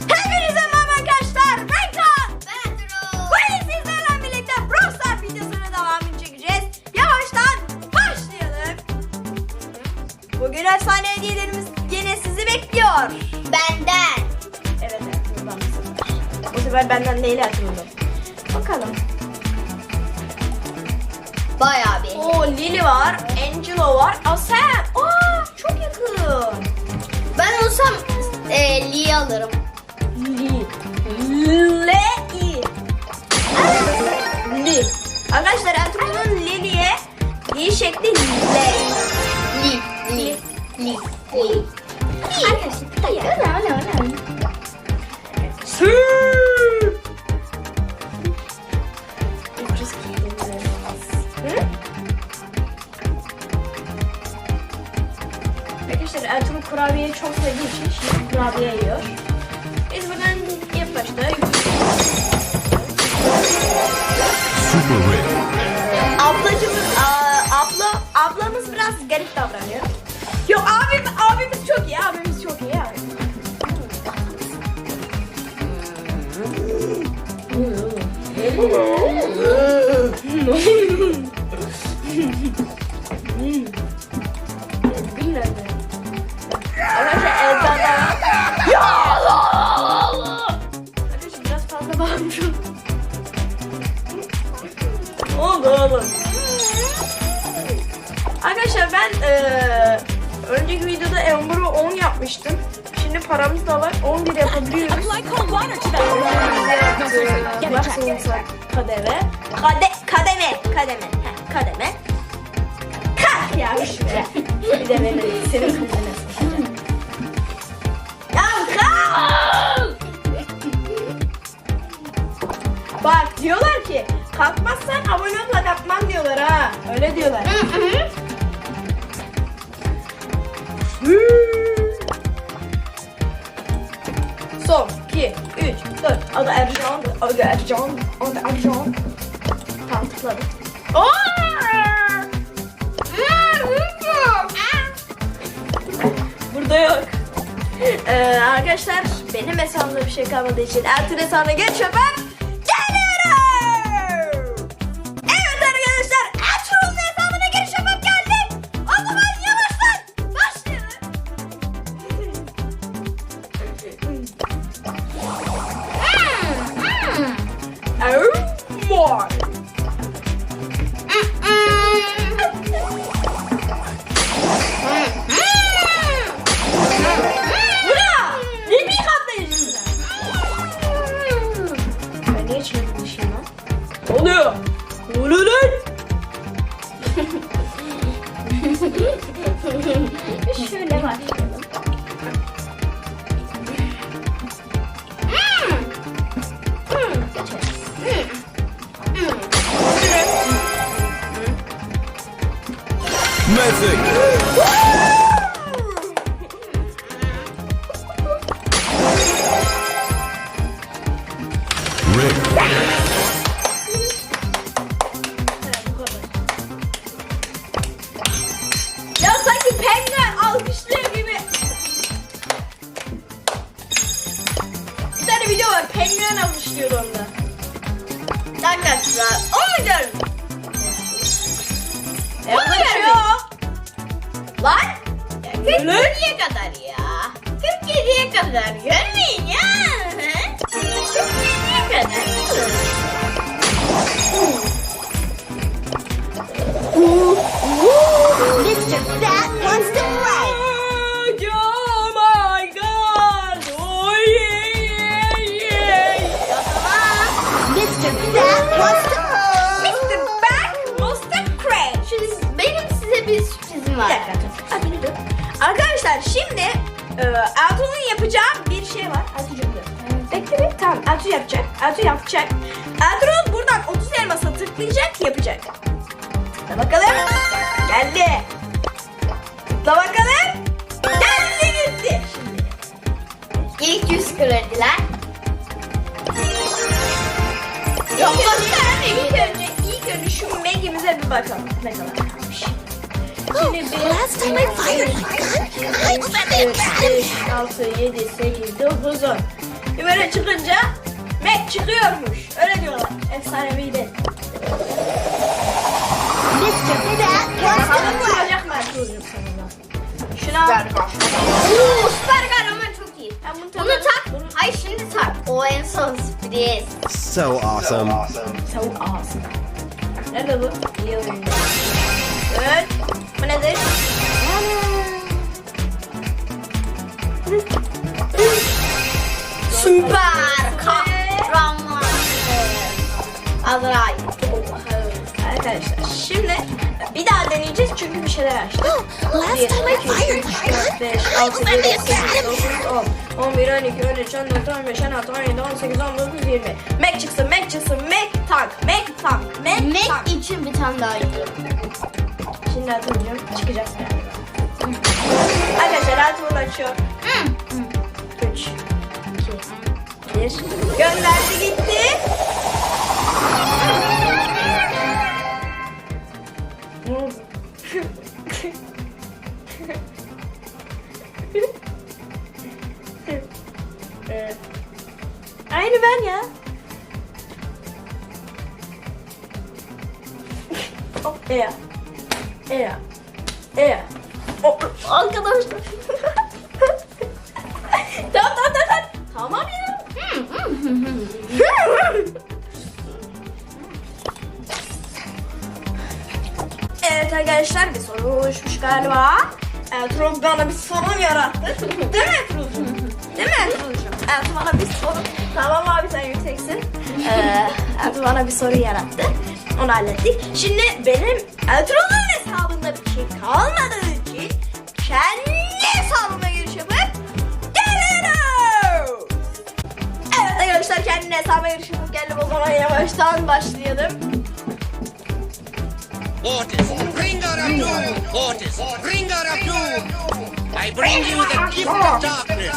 Hepinize merhaba arkadaşlar. Ben Kaan. Ben Ertuğrul. Bugün sizlerle birlikte Brawl Stars videosunun devamını çekeceğiz. Yavaştan başlayalım. Bugün efsane hediyelerimiz yine sizi bekliyor. Benden. Evet evet. buradan. Bu sefer benden değil hatırladım. Bakalım. Bayağı bir. Oo Lily var. Angelo var. Asel. Aa çok yakın. Ben olsam e, Lee alırım. Ooh. Ablacımız, aa, abla, ablamız biraz garip davranıyor. Yok abim, abimiz çok iyi, abimiz çok iyi abi. Bilmiyorum. Arkadaşlar ben eee önceki videoda Amber'ı 10 yapmıştım. Şimdi paramız da var. 11 yapabiliyoruz. Maksimum kademe. Kade, kademe. Kademe. Heh, kademe. Ha ya şuraya. Bir de benim senin kademe. Ya kalk! Bak diyorlar ki kalkmazsan abonelukla kalkmam diyorlar ha. Öyle diyorlar. Adı Ercan. Adı Ercan. Adı Ercan. Tamam tıkladım. Burada yok. Ee, arkadaşlar benim hesabımda bir şey kalmadığı için Ertuğrul hesabına geçiyor ben Mythic. Rick. Ya sanki penguen alkışlıyor gibi. Bir tane video var. Penguen alkışlıyor onda. Arkadaşlar o mu diyorum? Yaklaşıyor. Lan. 47'ye kadar ya. 47'ye kadar görmeyin ya. 47'ye kadar. Mr. Fat wants to play. E, Ertuğrul'un yapacağı bir şey var. Ertuğrul dur. Bekle bir. Tamam Ertuğrul yapacak. Ertuğrul yapacak. Ertuğrul buradan 30 elmasa tıklayacak yapacak. Tıkla bakalım. Geldi. Tıkla bakalım. Geldi gitti. Şimdi. İlk 100 krediler. Yok ilk önce, ilk önce şu Maggie'mize bir bakalım. Ne kadar Last time I fired my gun, I the 5, 6, 7, 8, 9, 10. Mac çıkınca Mac çıkıyormuş. Öyle diyorlar. Efsaneviydi. Bakalım çıkacak mı Ertuğrul'cum sonunda? Şunu al. Oo, süper kahraman çok iyi. Ben bunu Bunu tak. Hayır şimdi tak. O en son sürpriz. So awesome. Tavuk ağzı. Nerede bu? Yıldırım. Evet. Bu nedir? Süper kahraman. Azrail. Arkadaşlar şimdi bir daha deneyeceğiz çünkü bir şeyler açtık. 1, 2, 3, 4, 5, 6, 7, 8, 9, 10, 11, 12, 13, 14, 15, 16, 17, 18, 19, 20. Mac çıksın, Mac çıksın, Mac tank, Mac tank, Mac Mac tank. için bir tane daha gidiyorum. Şimdi atacağım, çıkacağız yani. Arkadaşlar Ertuğrul açıyor. 3, 2, 1. Gönderdi gitti. Aynı ben ya. Hop, ya. E. E. Hop, arkadaşlar. tamam tamam tamam. Tamam ya. Evet arkadaşlar bir soru oluşmuş galiba. Ertuğrul bana bir sorun yarattı. Değil mi Ertuğrul'cum? Değil mi Ertuğrul'cum? Ertuğrul bana bir soru. Tamam abi sen yükseksin. Ee, Ertuğrul bana bir soru yarattı. Onu hallettik. Şimdi benim Ertuğrul'un şey kalmadığı için kendi hesabıma giriş yapıp geliyorum. Evet arkadaşlar kendi hesabıma giriş yapıp geldim. O zaman yavaştan başlayalım. Otis, bringer of doom! Otis, bringer of doom! I bring you the gift of darkness!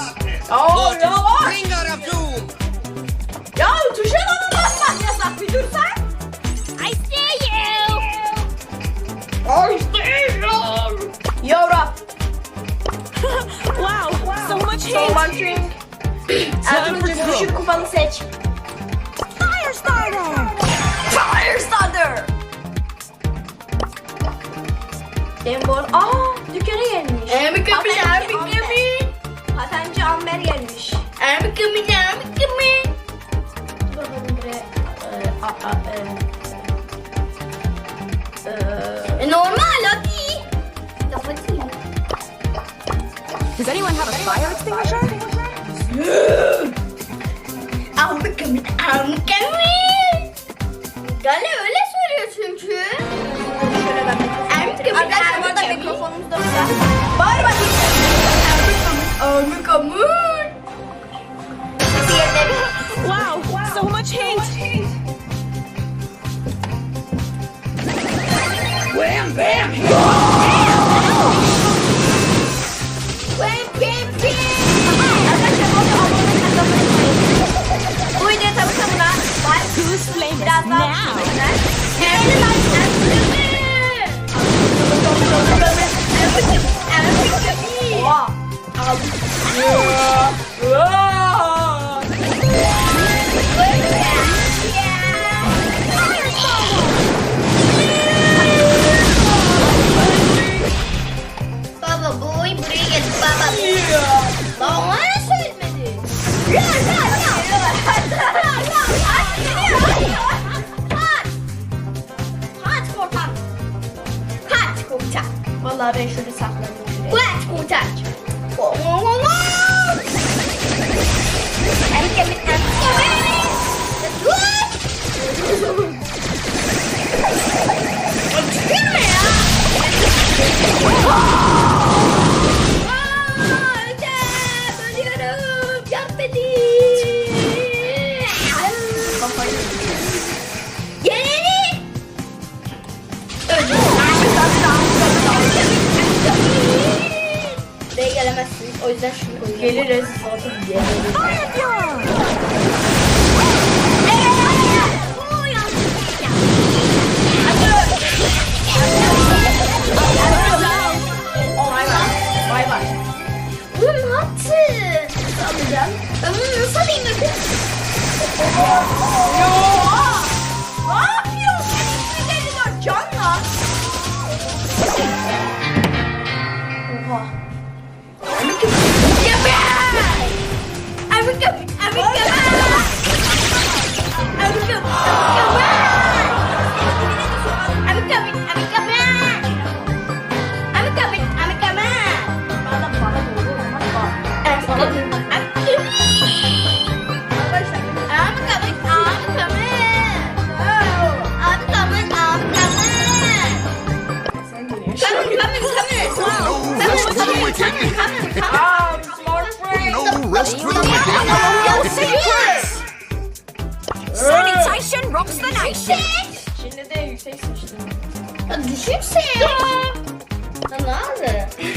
Oh, Otis, yavaş. bringer of doom! Ya tuşa da mı basmak yasak bir dursan? You. Europe. Wow, so much So hate. much drink. Ertuğrul'cum düşük kupalı seç. Firestarter. Firestarter. Benim bu arada... Aa dükkana gelmiş. Ermi kamin, Patenci ermi Amber. kamin. Patenci Amber gelmiş. Ermi kamin, ermi kamin. Dur bakalım buraya. Ee, a, a, e. E, normal hadi. Does anyone have a fire extinguisher? Ermi kamin, ermi kamin. Gale öyle söylüyor çünkü. Ermi kamin, Arkadaşlar bu arada mikrofonumuz da güzel. Bağır bakayım. Kamin. Sesi Bam, bam, bam. Arkadaşlar bu arada abone olmayı Bu videoya tabii tamına like, Whose flame biraz is daha now? düşünsünler. Vallahi ben şöyle saklanayım. Kulaç kulaç.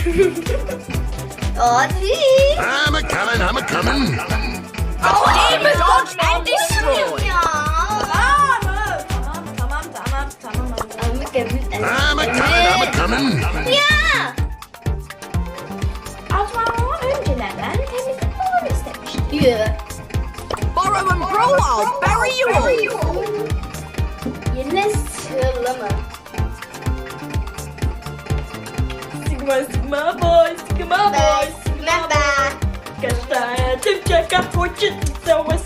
Abi. I'm a coming, I'm a coming. Abi mi bak ben düşünüyorum ya. Tamam, tamam, tamam, tamam, tamam. I'm a coming, I'm a coming. Ya. Atmamama öncelerden temizlik babam istemiş. Diyor. Мабось, мабось, маба. Катає дівчака хоче, це ось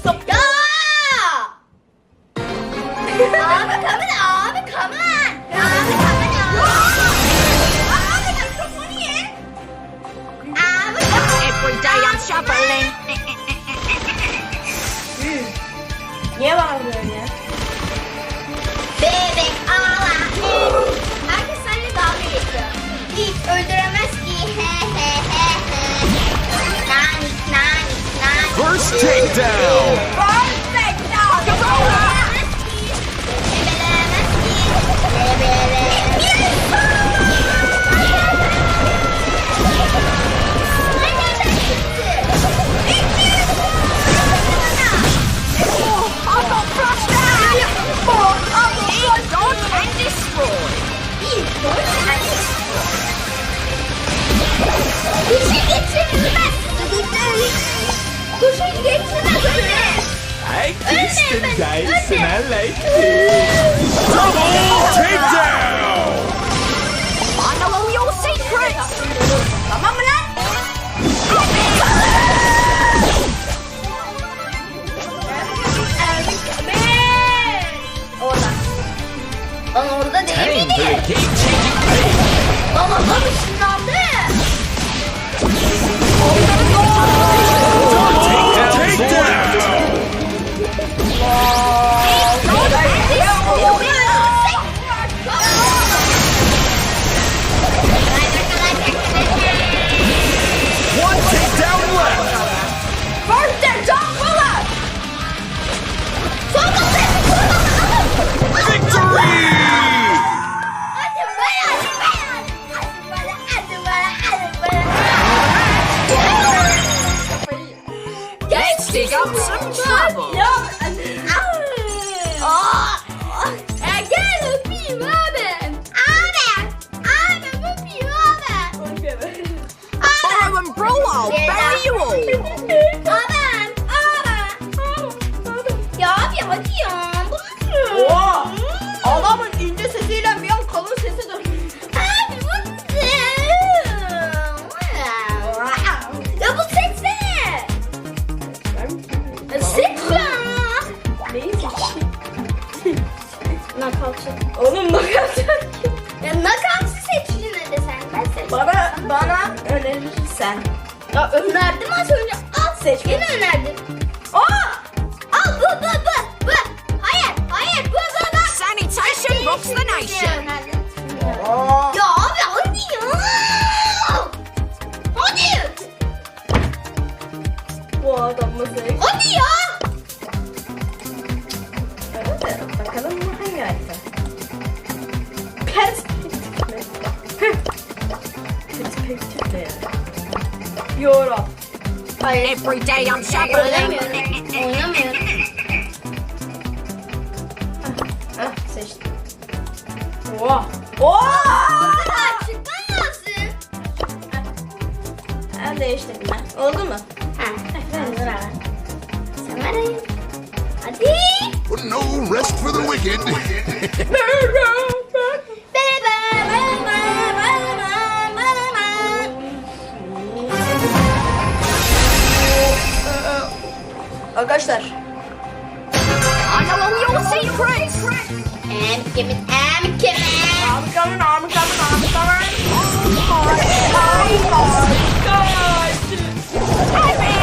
Takedown. Five. Houston Dice and I like you. Double takedown! Bana o your secret! Tamam mı lan? Orada. Lan orada değil miydi? Baba bak ışınlandı. Onları doğru. bana önerirsen. Ya önerdim az önce. Al seç. Yine önerdin. Aa! Euro. Every day I'm shopping. Oynamıyorum. Oynamıyorum. Heh, heh, seçtim. Oha. Oha! Çıkamazsın. Ben değiştirdim ben. Oldu mu? Ha. Ben dur abi. Samarayım. Hadi. No rest for the wicked. Arkadaşlar. All your secrets. Em kimin em kimin? I'm coming, I'm coming, I'm coming. Oh my god. It's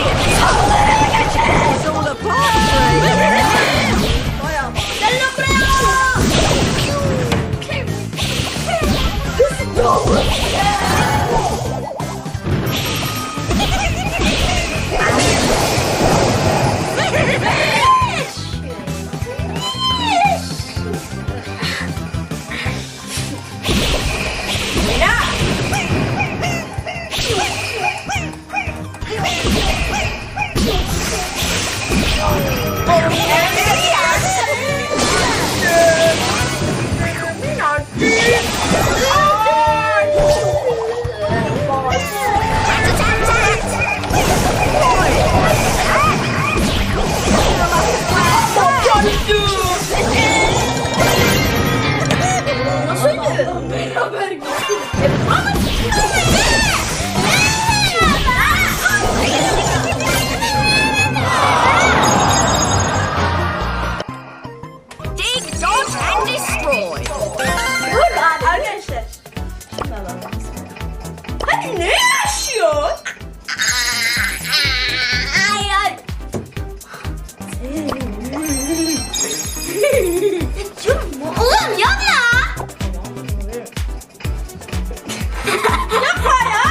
Yapma ya.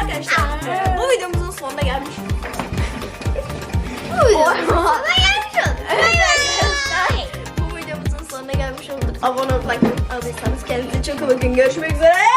Arkadaşlar bu videomuzun sonuna gelmiş. Bana gelmiş oldu. Arkadaşlar bu videomuzun sonuna gelmiş olduk. Abone olup like atmayı aldıysanız kendinize çok iyi bakın. Görüşmek üzere.